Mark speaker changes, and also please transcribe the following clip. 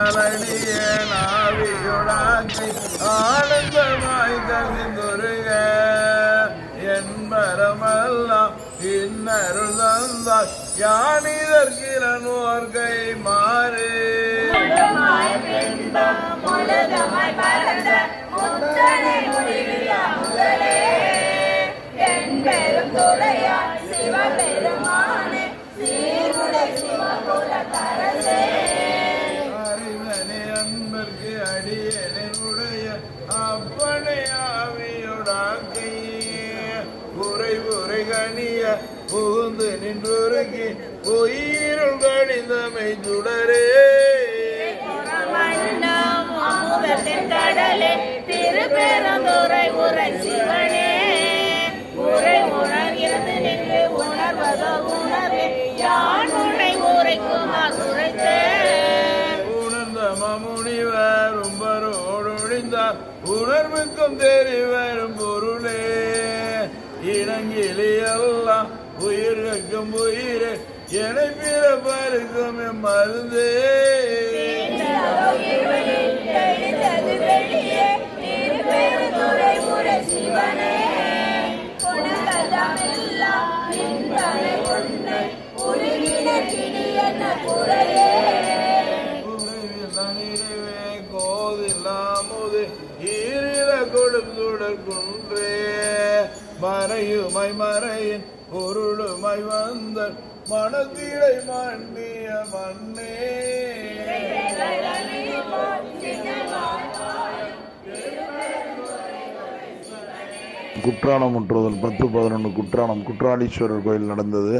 Speaker 1: அலடிய நாவியுடாக்கை ஆனந்தமாய் கசிந்துருக என்பரமெல்லாம் இன்னருள் தந்தாய் யானிதற்கிலனோர் கை மாறு
Speaker 2: முழுமாய் பின்பம்
Speaker 1: கணிய புகுந்து நின்றுருகி உயிருள் கடிதமை சுடரே.
Speaker 2: கடலே திருப்பெருந்துறை உரை சிவனே. உரை உணர்கிறது நின்று உணர்வதோ உணர்வே யான் உன்னை உரைக்குமா உரைத்தேன்
Speaker 1: உணர்ந்த மமுனிவர் உம்பரோடு ஒழிந்தார் உணர்வுக்கும் தெரிவரும் உன்னை உயிரே. என
Speaker 2: பிற குறையே
Speaker 1: மருந்தே கோதில்லாமுது ஈரில கொடுத்துடர் குன்றே மறையுமை மறையின் பொருளுமை வந்த மனத்திடை மண்டிய மண்ணே
Speaker 3: குற்றாலம் முற்றுதல் பத்து பதினொன்று குற்றாலம் குற்றாலீஸ்வரர் கோயில் நடந்தது.